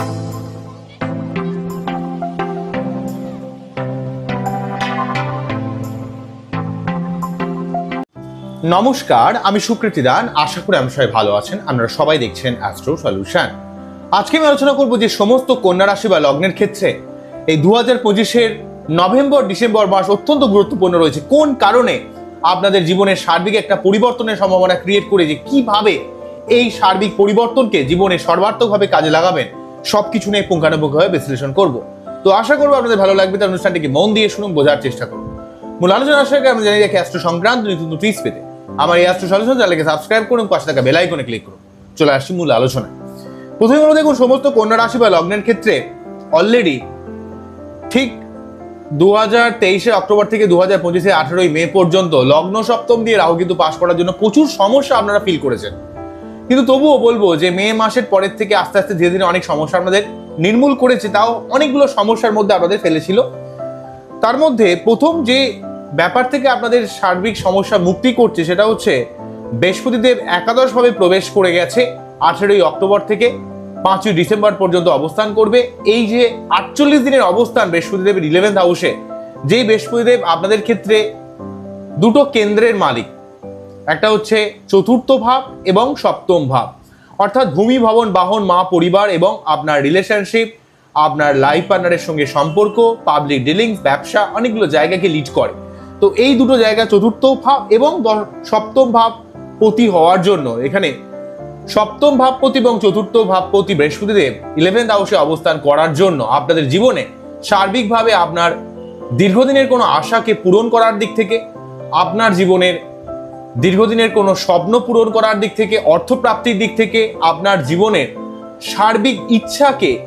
নমস্কার, আমি সুকৃতি দান। আশা করি আমি সবাই ভালো আছেন। আপনারা সবাই দেখছেন অ্যাস্ট্রো সলিউশন আজকে আমি আলোচনা করব যে সমস্ত কন্যা রাশি বা লগ্নের ক্ষেত্রে এই দু হাজার পঁচিশের নভেম্বর, ডিসেম্বর মাস অত্যন্ত গুরুত্বপূর্ণ রয়েছে। কোন কারণে আপনাদের জীবনের সার্বিক একটা পরিবর্তনের সম্ভাবনা ক্রিয়েট করে যে কীভাবে এই সার্বিক পরিবর্তনকে জীবনে সর্বাত্মকভাবে কাজে লাগাবেন সবকিছু নিয়ে পুঙ্খানুপুঙ্খভাবে বিশ্লেষণ করব। তো আশা করব আপনাদের ভালো লাগবে তার অনুষ্ঠানটিকে মন দিয়ে শুনুন, বোঝার চেষ্টা করুন। মূল আলোচনা আসার আমি জানি রাখি অ্যাস্ট্রো সংক্রান্ত নতুন টিপস পেতে আমার এই অ্যাস্ট্রো সলিউশন চ্যানেলকে সাবস্ক্রাইব করুন, পাশে থাকা বেল ক্লিক করুন। চলে আসছি মূল আলোচনায়। প্রথমে হলো দেখুন সমস্ত কন্যা রাশি বা লগ্নের ক্ষেত্রে অলরেডি ঠিক দু হাজার তেইশে অক্টোবর থেকে দু হাজার পঁচিশে আঠেরোই মে পর্যন্ত লগ্ন সপ্তম দিয়ে রাহু কিন্তু পাশ করার জন্য প্রচুর সমস্যা আপনারা ফিল করেছেন। কিন্তু তবুও বলব যে মে মাসের পরের থেকে আস্তে আস্তে ধীরে ধীরে অনেক সমস্যা আপনাদের নির্মূল করেছে, তাও অনেকগুলো সমস্যার মধ্যে আপনাদের ফেলেছিল। তার মধ্যে প্রথম যে ব্যাপার থেকে আপনাদের সার্বিক সমস্যা মুক্তি করছে সেটা হচ্ছে বৃহস্পতিদেব একাদশভাবে প্রবেশ করে গেছে আঠেরোই অক্টোবর থেকে পাঁচই ডিসেম্বর পর্যন্ত অবস্থান করবে। এই যে আটচল্লিশ দিনের অবস্থান বৃহস্পতিদেবের ইলেভেন্থ হাউসে যেই বৃহস্পতিদেব আপনাদের ক্ষেত্রে দুটো কেন্দ্রের মালিক একটা হচ্ছে চতুর্থ ভাব এবং সপ্তম ভাব। অর্থাৎ ভূমি, ভবন, বাহন, মা, পরিবার এবং আপনার রিলেশনশিপ আপনার লাইফ পার্টনারের সঙ্গে সম্পর্ক পাবলিক ডিলিংস ব্যবসা অনেকগুলো জায়গাকে লিড করে। তো এই দুটো জায়গা চতুর্থ ভাব এবং সপ্তম ভাব পতি হওয়ার জন্য এখানে সপ্তম ভাবপতি এবং চতুর্থ ভাবপতি বৃহস্পতিদেব ইলেভেন্থ হাউসে অবস্থান করার জন্য আপনাদের জীবনে সার্বিকভাবে আপনার দীর্ঘদিনের কোনো আশাকে পূরণ করার দিক থেকে আপনার জীবনের দীর্ঘদিনের কোনো স্বপ্ন পূরণ করার দিক থেকে, অর্থপ্রাপ্তির দিক থেকে আপনার জীবনের সার্বিক ইচ্ছাকে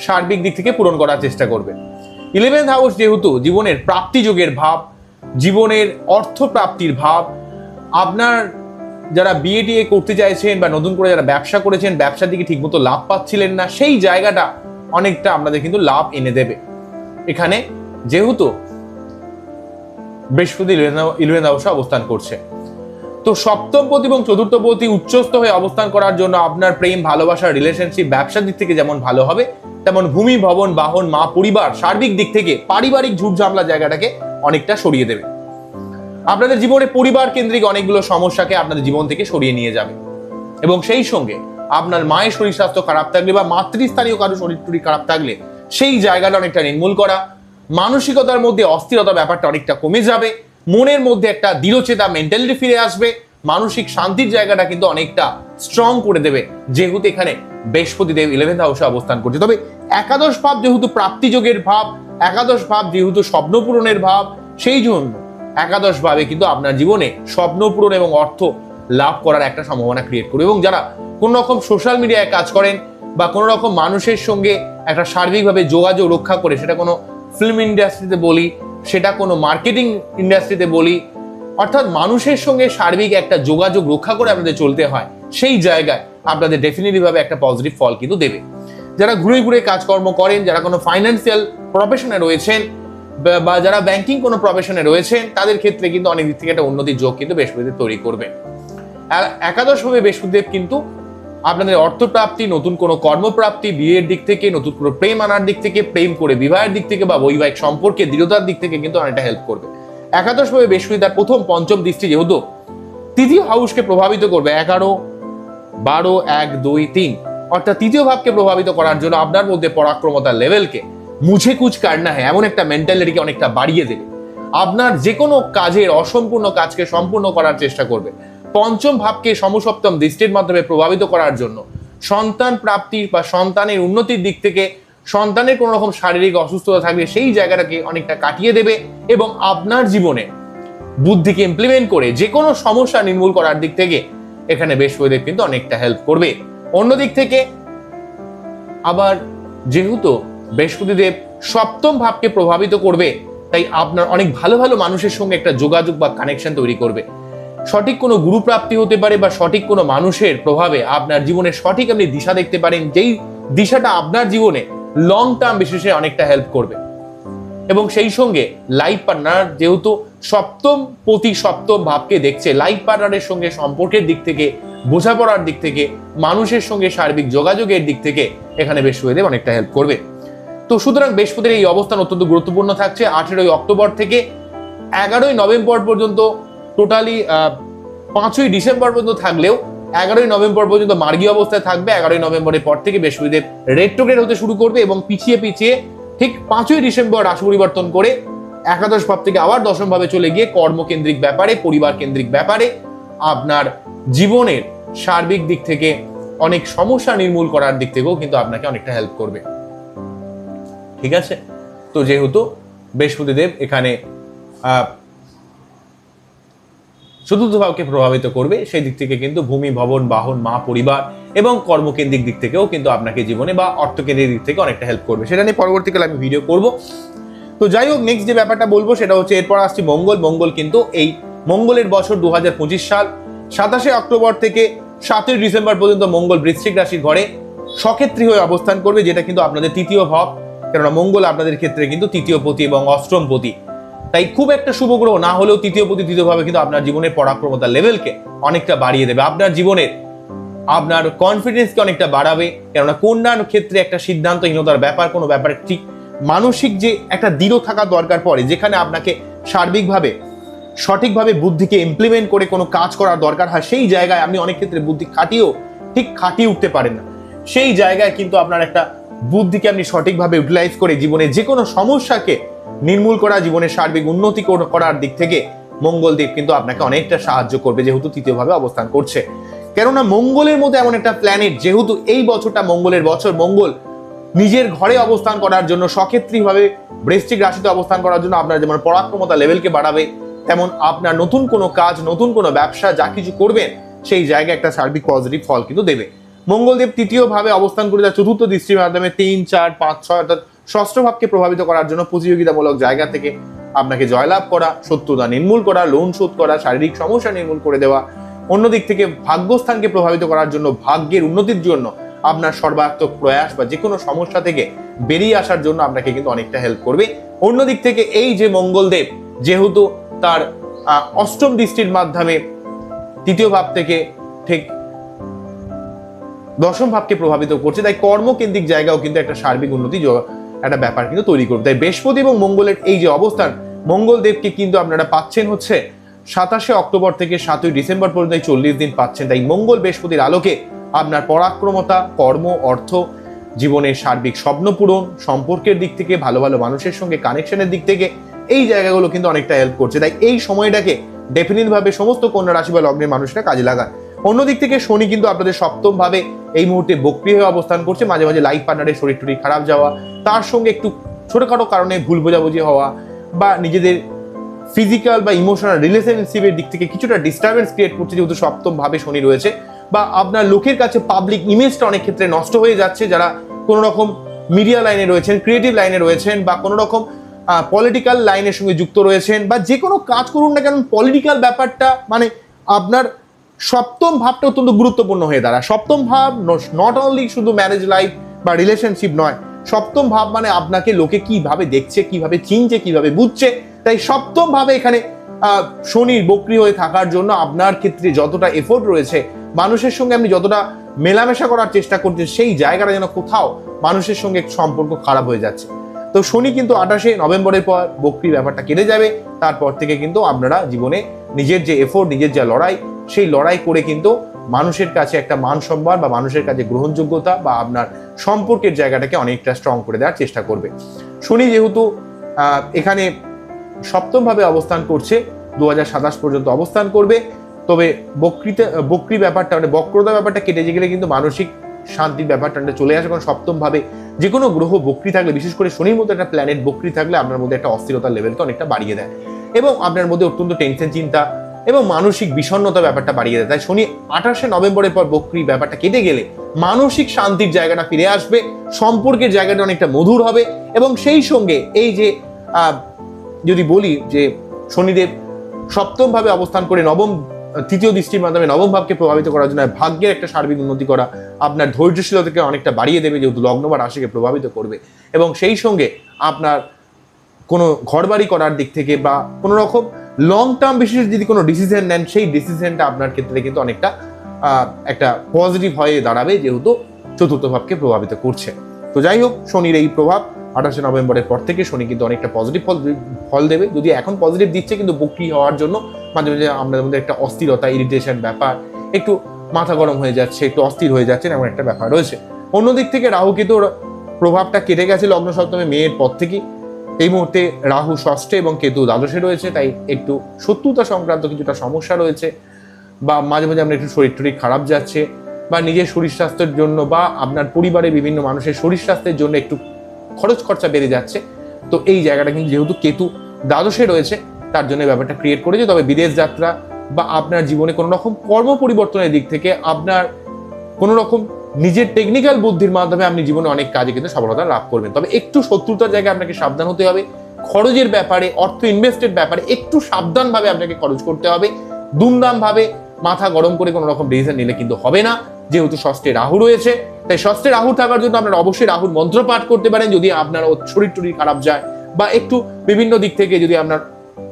সার্বিক দিক থেকে পূরণ করার চেষ্টা করবেন। ইলেভেন্থ হাউস যেহেতু জীবনের প্রাপ্তিযোগের ভাব, জীবনের অর্থপ্রাপ্তির ভাব, আপনার যারা বিয়ে টিএ করতে চাইছেন বা নতুন করে যারা ব্যবসা করেছেন, ব্যবসার দিকে ঠিকমতো লাভ পাচ্ছিলেন না, সেই জায়গাটা অনেকটা আপনাদের কিন্তু লাভ এনে দেবে। এখানে যেহেতু বৃহস্পতি ইলেভেন্থ হাউসে অবস্থান করছে। তো সপ্তম পতি এবং চতুর্থ পতি উচ্চস্থ হয়ে অবস্থান করার জন্য আপনার প্রেম, ভালোবাসা রিলেশনশিপ ব্যবসার দিক থেকে যেমন ভালো হবে, তেমন ভূমি, ভবন, বাহন, মা, পরিবার, সার্বিক দিক থেকে পারিবারিক ঝুটঝামলা জায়গাটাকে অনেকটা সরিয়ে দেবে। আপনাদের জীবনে পরিবার কেন্দ্রিক অনেকগুলো সমস্যাকে আপনাদের জীবন থেকে সরিয়ে নিয়ে যাবে। এবং সেই সঙ্গে আপনার মায়ের শরীর স্বাস্থ্য খারাপ থাকলে বা মাতৃস্থানীয় কারও শরীর টরীর খারাপ থাকলে সেই জায়গাটা অনেকটা নির্মূল করা, মানসিকতার মধ্যে অস্থিরতা ব্যাপারটা অনেকটা কমে যাবে মনের মধ্যে একটা দৃঢ়চেতা মেন্টালিটি ফিরে আসবে। মানসিক শান্তির জায়গাটা কিন্তু অনেকটা স্ট্রং করে দেবে। যেহেতু এখানে বৃহস্পতিদেব ইলেভেন্থ হাউসে অবস্থান করছে। তবে একাদশ ভাব যেহেতু প্রাপ্তিযোগের ভাব, একাদশ ভাব যেহেতু স্বপ্ন পূরণের ভাব, সেই জন্য একাদশ ভাবে কিন্তু আপনার জীবনে স্বপ্ন পূরণ এবং অর্থ লাভ করার একটা সম্ভাবনা ক্রিয়েট করবে। এবং যারা কোন রকম সোশ্যাল মিডিয়ায় কাজ করেন বা কোনো রকম মানুষের সঙ্গে একটা সার্বিকভাবে যোগাযোগ রক্ষা করে, সেটা কোনো ফিল্ম ইন্ডাস্ট্রিতে বলি সেটা কোনো মার্কেটিং ইন্ডাস্ট্রিতে বলি, অর্থাৎ মানুষের সঙ্গে সার্বিক একটা যোগাযোগ রক্ষা করে আপনাদের চলতে হয়, সেই জায়গায় আপনাদের ডেফিনেটলি ভাবে একটা পজিটিভ ফল কিন্তু দেবে। যারা ঘুরে ঘুরে কাজকর্ম করেন, যারা কোনো ফাইন্যান্সিয়াল প্রফেশনে রয়েছেন, বা- যারা ব্যাংকিং কোনো প্রফেশনে রয়েছেন, তাদের ক্ষেত্রে কিন্তু অনেক দিক থেকে একটা উন্নতির যোগ কিন্তু বৃহস্পতিদেব তৈরি করবে। আর একাদশভাবে বৃহস্পতিদেব কিন্তু আপনাদের অর্থপ্রাপ্তি, নতুন কোনো কর্মপ্রাপ্তি, বিয়ের দিক থেকে, নতুন কোনো প্রেম আনার দিক থেকে, প্রেম করে বিবাহের দিক থেকে বা বৈবাহিক সম্পর্কে দৃঢ়তার দিক থেকে কিন্তু অনেকটা হেল্প করবে। একাদশভাবে বৃহস্পতি তার প্রথম পঞ্চম দৃষ্টি যেহেতু, তৃতীয় হাউসকে প্রভাবিত করবে এগারো, বারো, এক, দুই, তিন। অর্থাৎ তৃতীয় ভাবকে প্রভাবিত করার জন্য আপনার মধ্যে পরাক্রমতার লেভেলকে মুছে কুচ কাটনা হয় এমন একটা মেন্টালিটিকে অনেকটা বাড়িয়ে দেবে। আপনার যে কোনো কাজের অসম্পূর্ণ কাজকে সম্পূর্ণ করার চেষ্টা করবে। পঞ্চম ভাবকে সমসপ্তম দৃষ্টির মাধ্যমে প্রভাবিত করার জন্য সন্তান প্রাপ্তির বা সন্তানের উন্নতির দিক থেকে সন্তানের কোনো রকম শারীরিক অসুস্থতা থাকলে সেই জায়গাটাকে অনেকটা কাটিয়ে দেবে এবং আপনার জীবনে বুদ্ধিকে ইমপ্লিমেন্ট করে যে কোনো সমস্যা নির্মূল করার দিক থেকে এখানে বৃহস্পতিদেব কিন্তু অনেকটা হেল্প করবে। অন্য দিক থেকে আবার যেহেতু বৃহস্পতিদেব সপ্তম ভাবকে প্রভাবিত করবে, তাই আপনার অনেক ভালো ভালো মানুষের সঙ্গে একটা যোগাযোগ বা কানেকশন তৈরি করবে। সঠিক কোনো গুরুপ্রাপ্তি হতে পারে বা সঠিক কোনো মানুষের প্রভাবে আপনার জীবনে সঠিক আপনি দিশা দেখতে পারেন, যেই দিশাটা আপনার জীবনে লং টার্ম বিশেষে অনেকটা হেল্প করবে। এবং সেই সঙ্গে লাইফ পার্টনার যেহেতু সপ্তম প্রতি সপ্তম ভাবকে দেখছে লাইফ পার্টনারের সঙ্গে সম্পর্কের দিক থেকে, বোঝাপড়ার দিক থেকে, মানুষের সঙ্গে সার্বিক যোগাযোগের দিক থেকে এখানে বৃহস্পতিদেব অনেকটা হেল্প করবে। তো সুতরাং বৃহস্পতির এই অবস্থান অত্যন্ত গুরুত্বপূর্ণ থাকছে। আঠেরোই অক্টোবর থেকে এগারোই নভেম্বর পর্যন্ত টোটালি পাঁচই ডিসেম্বর পর্যন্ত থাকলেও এগারোই নভেম্বর পর্যন্ত মার্গী অবস্থায় থাকবে। এগারোই নভেম্বরের পর থেকে বৃহস্পতিদেব রেট্রোগ্রেড হতে শুরু করবে এবং পিছিয়ে পিছিয়ে ঠিক পাঁচই ডিসেম্বর রাশি পরিবর্তন করে একাদশ ভাব থেকে আবার দশম ভাবে চলে গিয়ে কর্মকেন্দ্রিক ব্যাপারে পরিবার কেন্দ্রিক ব্যাপারে আপনার জীবনের সার্বিক দিক থেকে অনেক সমস্যা নির্মূল করার দিক থেকেও কিন্তু আপনাকে অনেকটা হেল্প করবে। ঠিক আছে? তো যেহেতু বৃহস্পতিদেব এখানে চতুর্থ ভাবকে প্রভাবিত করবে, সেই দিক থেকে কিন্তু ভূমি, ভবন, বাহন, মা, পরিবার এবং কর্মকেন্দ্রিক দিক থেকেও কিন্তু আপনাকে জীবনে বা অর্থকেন্দ্রিক দিক থেকে অনেকটা হেল্প করবে। সেটা নিয়ে পরবর্তীকালে আমি ভিডিও করব। তো যাই হোক নেক্সট যে ব্যাপারটা বলব সেটা হচ্ছে এরপর আসছে মঙ্গল। মঙ্গল কিন্তু এই মঙ্গলের বছর দু হাজার পঁচিশ সাল, সাতাশে অক্টোবর থেকে সাতই ডিসেম্বর পর্যন্ত মঙ্গল বৃশ্চিক রাশির ঘরে সক্ষেত্রী হয়ে অবস্থান করবে, যেটা কিন্তু আপনাদের তৃতীয় ভাব। কেননা মঙ্গল আপনাদের ক্ষেত্রে কিন্তু তৃতীয় পতি এবং অষ্টম পতি। তাই খুব একটা শুভ গ্রহ না হলেও তৃতীয় পতি তৃতীয় ভাবে কিন্তু আপনার জীবনের পরাক্রমতার লেভেলকে অনেকটা বাড়িয়ে দেবে। আপনার জীবনের, আপনার কনফিডেন্সকে অনেকটা বাড়াবে। কেননা কন্যার ক্ষেত্রে একটা সিদ্ধান্তহীনতার ব্যাপার, কোনো ব্যাপারে ঠিক মানসিক যে একটা দৃঢ় থাকা দরকার পড়ে, যেখানে আপনাকে সার্বিকভাবে, সঠিকভাবে বুদ্ধিকে ইমপ্লিমেন্ট করে কোনো কাজ করার দরকার হয়, সেই জায়গায় আপনি অনেক ক্ষেত্রে বুদ্ধি খাটিয়েও, ঠিক খাটিয়ে উঠতে পারেন না। সেই জায়গায় কিন্তু আপনার একটা বুদ্ধিকে আপনি সঠিকভাবে ইউটিলাইজ করে জীবনে যে কোনো সমস্যাকে নির্মূল করা জীবনের সার্বিক উন্নতি করার দিক থেকে মঙ্গলদেব কিন্তু আপনাকে অনেকটা সাহায্য করবে যেহেতু তৃতীয়ভাবে অবস্থান করছে। কেননা মঙ্গলের মধ্যে এমন একটা প্ল্যানেট যেহেতু এই বছরটা মঙ্গলের বছর, মঙ্গল নিজের ঘরে অবস্থান করার জন্য সক্ষেত্রীভাবে বৃশ্চিক রাশিতে অবস্থান করার জন্য আপনার যেমন পরাক্রমতা লেভেলকে বাড়াবে, তেমন আপনার নতুন কোনো কাজ, নতুন কোনো ব্যবসা, যা কিছু করবেন, সেই জায়গায় একটা সার্বিক পজিটিভ ফল কিন্তু দেবে। মঙ্গলদেব তৃতীয়ভাবে অবস্থান করে তার চতুর্থ দৃষ্টির মাধ্যমে তিন, চার, পাঁচ, ছয়, অর্থাৎ ষষ্ঠ ভাবকে প্রভাবিত করার জন্য প্রতিযোগিতামূলক জায়গা থেকে আপনাকে জয়লাভ করা, শত্রুতা নির্মূল করা লোন শোধ করা, শারীরিক সমস্যা নির্মূল করে দেওয়া, অন্যদিক থেকে ভাগ্যস্থানকে প্রভাবিত করার জন্য ভাগ্যের উন্নতির জন্য আপনার সর্বাত্মক প্রয়াস বা যে কোনো সমস্যা থেকে বেরিয়ে আসার জন্য আপনাকে কিন্তু অনেকটা হেল্প করবে। অন্যদিক থেকে এই যে মঙ্গলদেব, যেহেতু তার অষ্টম দৃষ্টির মাধ্যমে তৃতীয় ভাব থেকে ঠিক দশম ভাবকে প্রভাবিত করছে, তাই কর্মকেন্দ্রিক জায়গাও কিন্তু একটা সার্বিক উন্নতি একটা ব্যাপার কিন্তু তৈরি করবে তাই বৃহস্পতি এবং মঙ্গলের এই যে অবস্থান, মঙ্গলদেবকে কিন্তু আপনারা পাচ্ছেন হচ্ছে সাতাশে অক্টোবর থেকে সাতই ডিসেম্বর পর্যন্ত চল্লিশ দিন পাচ্ছেন। তাই মঙ্গল বৃহস্পতির আলোকে আপনার পরাক্রমতা, কর্ম, অর্থ, জীবনের সার্বিক স্বপ্ন পূরণ, সম্পর্কের দিক থেকে, ভালো ভালো মানুষের সঙ্গে, কানেকশনের দিক থেকে এই জায়গাগুলো কিন্তু অনেকটা হেল্প করছে। তাই এই সময়টাকে ডেফিনেট ভাবে সমস্ত কন্যা রাশি বা লগ্নের মানুষরা কাজে লাগান। অন্যদিক থেকে শনি কিন্তু আপনাদের সপ্তম ভাবে এই মুহূর্তে বক্রিয় হয়ে অবস্থান করছে। মাঝে মাঝে লাইফ পার্টনারের শরীর টরীর খারাপ যাওয়া তার সঙ্গে একটু ছোটখাটো কারণে ভুল বোঝাবুঝি হওয়া বা নিজেদের ফিজিক্যাল বা ইমোশনাল রিলেশনশিপের দিক থেকে কিছুটা ডিস্টারবেন্স ক্রিয়েট করছে যেহেতু সপ্তমভাবে শনি রয়েছে বা আপনার লোকের কাছে পাবলিক ইমেজটা অনেক ক্ষেত্রে নষ্ট হয়ে যাচ্ছে, যারা কোনো রকম মিডিয়া লাইনে রয়েছেন ক্রিয়েটিভ লাইনে রয়েছেন বা কোনো রকম পলিটিক্যাল লাইনের সঙ্গে যুক্ত রয়েছেন বা যে কোনো কাজ করুন না কেন পলিটিক্যাল ব্যাপারটা মানে আপনার সপ্তম ভাবটা অত্যন্ত গুরুত্বপূর্ণ হয়ে দাঁড়ায়। সপ্তম ভাব নট অনলি শুধু ম্যারেজ লাইফ বা রিলেশনশিপ নয় সপ্তম ভাব মানে আপনাকে লোকে কীভাবে দেখছে, কীভাবে চিনছে, কীভাবে বুঝছে। তাই সপ্তম ভাবে এখানে শনির বক্রি হয়ে থাকার জন্য আপনার ক্ষেত্রে যতটা এফোর্ট রয়েছে, মানুষের সঙ্গে আপনি যতটা মেলামেশা করার চেষ্টা করছেন, সেই জায়গাটা যেন কোথাও মানুষের সঙ্গে সম্পর্ক খারাপ হয়ে যাচ্ছে। তো শনি কিন্তু আঠাশে নভেম্বরের পর বক্রি ব্যাপারটা কেটে যাবে। তারপর থেকে কিন্তু আপনারা জীবনে নিজের যে এফোর্ট নিজের যে লড়াই, সেই লড়াই করে কিন্তু মানুষের কাছে একটা মান সম্মান বা মানুষের কাছে গ্রহণযোগ্যতা বা আপনার সম্পর্কের জায়গাটাকে অনেকটা স্ট্রং করে দেওয়ার চেষ্টা করবে। শনি যেহেতু এখানে সপ্তমভাবে অবস্থান করছে দু হাজার সাতাশ পর্যন্ত অবস্থান করবে। তবে বক্রিতে বক্রি ব্যাপারটা মানে বক্রতা ব্যাপারটা কেটে গেলে কিন্তু মানসিক শান্তির ব্যাপারটা চলে আসে। কারণ সপ্তমভাবে যে কোনো গ্রহ বক্রি থাকলে বিশেষ করে শনির মধ্যে একটা প্ল্যানেট বক্রি থাকলে আপনার মধ্যে একটা অস্থিরতার লেভেলকে অনেকটা বাড়িয়ে দেয়। এবং আপনার মধ্যে অত্যন্ত টেনশন চিন্তা এবং মানসিক বিষণ্ণতা ব্যাপারটা বাড়িয়ে দেয়। তাই শনি আঠাশে নভেম্বরের পর বক্রি ব্যাপারটা কেটে গেলে মানসিক শান্তির জায়গাটা ফিরে আসবে, সম্পর্কের জায়গাটা অনেকটা মধুর হবে এবং সেই সঙ্গে এই যে যদি বলি যে শনিদেব সপ্তম ভাবে অবস্থান করে নবম, তৃতীয় দৃষ্টির মাধ্যমে নবম ভাবকে প্রভাবিত করার জন্য ভাগ্যের একটা সার্বিক উন্নতি করা আপনার ধৈর্যশীলতাকে অনেকটা বাড়িয়ে দেবে, যেহেতু লগ্ন বা রাশিকে প্রভাবিত করবে। এবং সেই সঙ্গে আপনার কোনো ঘরবাড়ি করার দিক থেকে বা কোনো রকম লং টার্ম বিশেষ যদি কোনো ডিসিশন নেন, সেই ডিসিশনটা আপনার ক্ষেত্রে কিন্তু অনেকটা একটা পজিটিভ হয়ে দাঁড়াবে যেহেতু চতুর্থ ভাবকে প্রভাবিত করছে। তো যাই হোক, শনির এই প্রভাব, আঠাশে নভেম্বরের পর থেকে শনি কিন্তু অনেকটা পজিটিভ ফল ফল দেবে। যদি এখন পজিটিভ দিচ্ছে কিন্তু বক্রি হওয়ার জন্য মাঝে মাঝে আমাদের মধ্যে একটা অস্থিরতা ইরিটেশন ব্যাপার, একটু মাথা গরম হয়ে যাচ্ছে, একটু অস্থির হয়ে যাচ্ছে, এমন একটা ব্যাপার রয়েছে। অন্যদিক থেকে রাহু কেতুর প্রভাবটা কেটে গেছে লগ্ন সপ্তমে, মেয়ের পর থেকেই। এই মুহূর্তে রাহু ষষ্ঠে এবং কেতু দ্বাদশে রয়েছে, তাই একটু শত্রুতা সংক্রান্ত কিছুটা সমস্যা রয়েছে বা মাঝে মাঝে আপনার একটু শরীর টরীর খারাপ যাচ্ছে বা নিজের শরীর স্বাস্থ্যের জন্য বা আপনার পরিবারের বিভিন্ন মানুষের শরীর স্বাস্থ্যের জন্য একটু খরচ খরচা বেড়ে যাচ্ছে। তো এই জায়গাটা কিন্তু যেহেতু কেতু দ্বাদশে রয়েছে, তার জন্য ব্যাপারটা ক্রিয়েট করেছে। তবে বিদেশ যাত্রা বা আপনার জীবনে কোনো রকম কর্ম পরিবর্তনের দিক থেকে আপনার কোনো রকম নিজের টেকনিক্যাল বুদ্ধির মাধ্যমে আপনি জীবনে অনেক কাজে কিন্তু সফলতা লাভ করবেন। তবে একটু শত্রুতার জায়গায় আপনাকে সাবধান হতে হবে। খরচের ব্যাপারে, অর্থ ইনভেস্টের ব্যাপারে একটু সাবধানভাবে আপনাকে খরচ করতে হবে। দুমদামভাবে মাথা গরম করে কোনো রকম ডিসিশন নিলে কিন্তু হবে না। যেহেতু ষষ্ঠে রাহু রয়েছে, তাই ষষ্ঠে রাহু থাকার জন্য আপনারা অবশ্যই রাহুর মন্ত্র পাঠ করতে পারেন। যদি আপনার শরীর টরীর খারাপ যায় বা একটু বিভিন্ন দিক থেকে যদি আপনার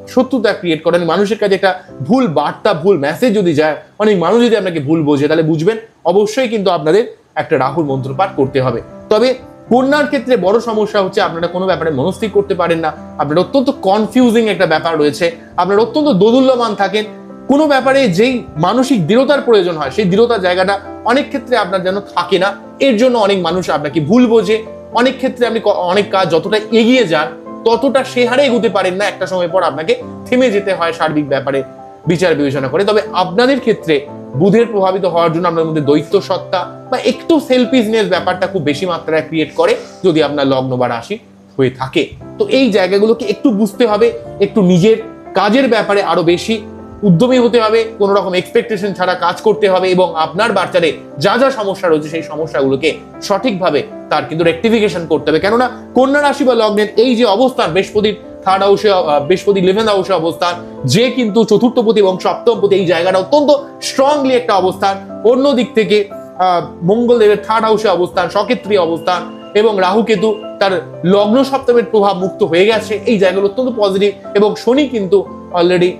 শত্রুতা ক্রিয়েট করেন মানুষের কাছে একটা ভুল বার্তা, ভুল মেসেজ যদি যায়, অনেক মানুষ যদি আপনাকে ভুল বোঝে, তাহলে বুঝবেন। অবশ্যই কিন্তু আপনাদের একটা রাহুল মন্ত্র পাঠ করতে হবে। তবে কন্যার ক্ষেত্রে বড় সমস্যা হচ্ছে, আপনারা কোনো ব্যাপারে মনস্থির করতে পারেন না। আপনার অত্যন্ত কনফিউজিং একটা ব্যাপার রয়েছে। আপনার অত্যন্ত দোদুল্যমান থাকেন। কোনো ব্যাপারে যেই মানসিক দৃঢ়তার প্রয়োজন হয়, সেই দৃঢ়তার জায়গাটা অনেক ক্ষেত্রে আপনার যেন থাকে না। এর জন্য অনেক মানুষ আপনাকে ভুল বোঝে। অনেক ক্ষেত্রে আপনি অনেক কাজ যতটা এগিয়ে যান ততটা সে হারে এগোতে পারেন না একটা সময় পর আপনাকে থেমে যেতে হয় সার্বিক ব্যাপারে বিচার বিবেচনা করে। তবে আপনাদের ক্ষেত্রে বুধের প্রভাবিত হওয়ার জন্য আপনার মধ্যে দৈত্য সত্তা বা একটু সেলফিজনেস ব্যাপারটা খুব বেশি মাত্রায় ক্রিয়েট করে যদি আপনার লগ্ন বা রাশি হয়ে থাকে। তো এই জায়গাগুলোকে একটু বুঝতে হবে, একটু নিজের কাজের ব্যাপারে আরও বেশি উদ্যমী হতে হবে কোনো রকম এক্সপেকটেশন ছাড়া কাজ করতে হবে এবং আপনার বাচ্চারে যা যা সমস্যা রয়েছে সেই সমস্যাগুলোকে সঠিকভাবে তার কিন্তু রেক্টিফিকেশন করতে হবে। কেননা কন্যা রাশি বা লগ্নের এই যে অবস্থান বৃহস্পতির থার্ড হাউসে বৃহস্পতি ইলেভেন্থ হাউসে অবস্থান যে কিন্তু চতুর্থপতি এবং সপ্তমপতি এই জায়গাটা অত্যন্ত স্ট্রংলি একটা অবস্থান। অন্য দিক থেকে আহ, মঙ্গল দেবের থার্ড হাউসে অবস্থান সক্ষেত্রী অবস্থান এবং রাহু কেতু তার লগ্ন সপ্তমের প্রভাব মুক্ত হয়ে গেছে। এই জায়গাগুলো অত্যন্ত পজিটিভ এবং শনি কিন্তু অলরেডি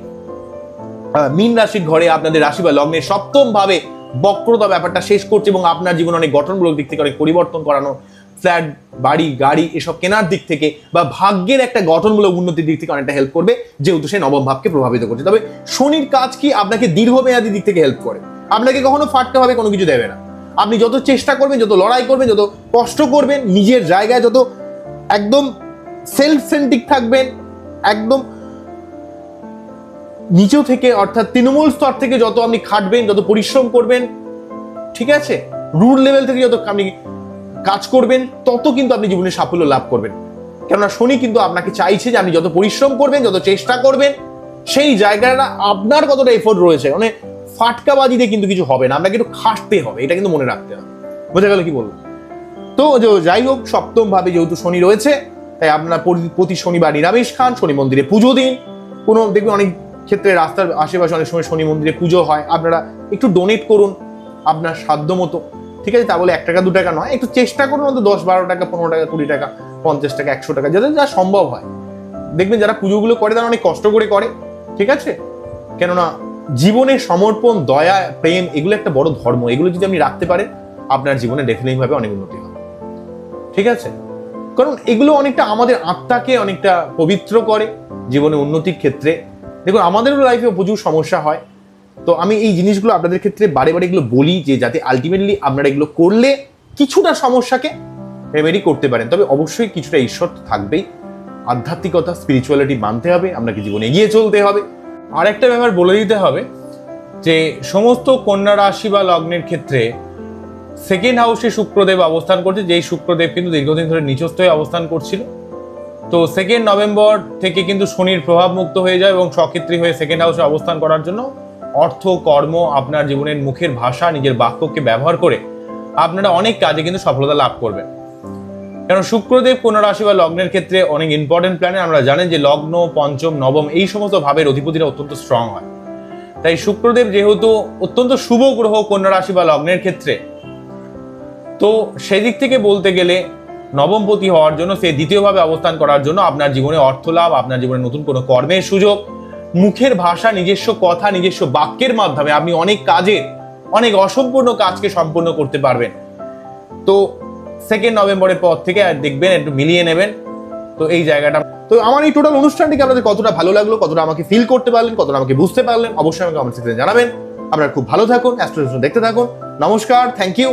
মীন রাশির ঘরে আপনাদের রাশি বা লগ্নের সপ্তম ভাবে বক্রতা ব্যাপারটা শেষ করছে এবং আপনার জীবনে অনেক গঠনমূলক দিক থেকে অনেক পরিবর্তন করানো ফ্ল্যাট বাড়ি, গাড়ি এসব কেনার দিক থেকে বা ভাগ্যের একটা গঠনমূলক উন্নতির দিক থেকে অনেকটা হেল্প করবে যেহেতু সে নবম ভাবকে প্রভাবিত করছে। তবে শনির কাজ কি? আপনাকে দীর্ঘমেয়াদী দিক থেকে হেল্প করে। আপনাকে কখনো ফাটতে হবে, কোনো কিছু দেবে না। আপনি যত চেষ্টা করবেন, যত লড়াই করবেন, যত কষ্ট করবেন, নিজের জায়গায় যত একদম সেলফ সেন্ট্রিক থাকবেন, একদম নিচু থেকে, অর্থাৎ তৃণমূল স্তর থেকে যত আপনি খাটবেন, যত পরিশ্রম করবেন, ঠিক আছে? রুট লেভেল থেকে যত আপনি কাজ করবেন, তত কিন্তু আপনি জীবনে সাফল্য লাভ করবেন। কেননা শনি কিন্তু আপনাকে চাইছে যে আপনি যত পরিশ্রম করবেন, যত চেষ্টা করবেন, সেই জায়গাটা আপনার কতটা এফোর্ট রয়েছে? মানে ফাটকাবাজিতে কিন্তু কিছু হবে না, আপনাকে একটু খাটতে হবে, এটা কিন্তু মনে রাখতে হবে। বোঝা গেল কি বলব তো যাই হোক সপ্তম ভাবে যেহেতু শনি রয়েছে, তাই আপনার প্রতি- প্রতি শনিবার নিরামিষ খান, শনি মন্দিরে পুজো দিন। কোনো, দেখবেন অনেক ক্ষেত্রে রাস্তার আশেপাশে অনেক সময় শনি মন্দিরে পুজো হয়, আপনারা একটু ডোনেট করুন আপনার সাধ্য মতো। ঠিক আছে? তা বলে এক টাকা, দু টাকা নয়, একটু চেষ্টা করুন অন্তত দশ, বারো টাকা, পনেরো টাকা, কুড়ি টাকা, পঞ্চাশ টাকা, একশো টাকা, যাতে যা সম্ভব হয়। দেখবেন যারা পুজোগুলো করে তারা অনেক কষ্ট করে করে, ঠিক আছে? কেননা জীবনে সমর্পণ, দয়া, প্রেম, এগুলো একটা বড় ধর্ম। এগুলো যদি আপনি রাখতে পারেন, আপনার জীবনে ডেফিনেটলি ভাবে অনেক উন্নতি হবে। ঠিক আছে? কারণ এগুলো অনেকটা আমাদের আত্মাকে অনেকটা পবিত্র করে, জীবনে উন্নতির ক্ষেত্রে। দেখুন আমাদেরও লাইফে প্রচুর সমস্যা হয়। তো আমি এই জিনিসগুলো আপনাদের ক্ষেত্রে বারে বারে এগুলো বলি যে, যাতে আলটিমেটলি আপনারা এগুলো করলে কিছুটা সমস্যাকে রেমেডি করতে পারেন। তবে অবশ্যই কিছুটা ঈশ্বর থাকবেই। আধ্যাত্মিকতা স্পিরিচুয়ালিটি মানতে হবে আপনাকে জীবনে এগিয়ে চলতে হবে। আর একটা ব্যাপার বলে দিতে হবে যে, সমস্ত কন্যা রাশি বা লগ্নের ক্ষেত্রে সেকেন্ড হাউসে শুক্রদেব অবস্থান করছে, যেই শুক্রদেব কিন্তু দীর্ঘদিন ধরে নিচস্থ হয়ে অবস্থান করছিল। তো সেকেন্ড নভেম্বর থেকে কিন্তু শনির প্রভাব মুক্ত হয়ে যায় এবং সক্ষেত্রী হয়ে সেকেন্ড হাউসে অবস্থান করার জন্য অর্থ, কর্ম আপনার জীবনের মুখের ভাষা, নিজের বাক্যকে ব্যবহার করে আপনারা অনেক কাজে কিন্তু সফলতা লাভ করবেন। কারণ শুক্রদেব কোন রাশি বা লগ্নের ক্ষেত্রে অনেক ইম্পর্টেন্ট প্ল্যানে আমরা জানেন যে লগ্ন, পঞ্চম, নবম এই সমস্ত ভাবের অধিপতিরা অত্যন্ত স্ট্রং হয়। তাই শুক্রদেব যেহেতু অত্যন্ত শুভ গ্রহ কন্যা রাশি বা লগ্নের ক্ষেত্রে, তো সেদিক থেকে বলতে গেলে নবমপতি হওয়ার জন্য, সে দ্বিতীয়ভাবে অবস্থান করার জন্য আপনার জীবনে অর্থ লাভ, আপনার জীবনে নতুন কোনো কর্মের সুযোগ, মুখের ভাষা, নিজস্ব কথা, নিজস্ব বাক্যের মাধ্যমে আপনি অনেক কাজে, অনেক অসম্পূর্ণ কাজকে সম্পূর্ণ করতে পারবেন। তো সেকেন্ড নভেম্বরের পর থেকে দেখবেন, একটু মিলিয়ে নেবেন। তো এই জায়গাটা, তো আমার এই টোটাল অনুষ্ঠানটিকে আপনাদের কতটা ভালো লাগল, কতটা আমাকে ফিল করতে পারলেন, কতটা আমাকে বুঝতে পারলেন, অবশ্যই আমাকে কমেন্ট সেকশনে জানাবেন। আপনারা খুব ভালো থাকুন অ্যাস্ট্রোলজি দেখতে থাকুন। নমস্কার থ্যাংক ইউ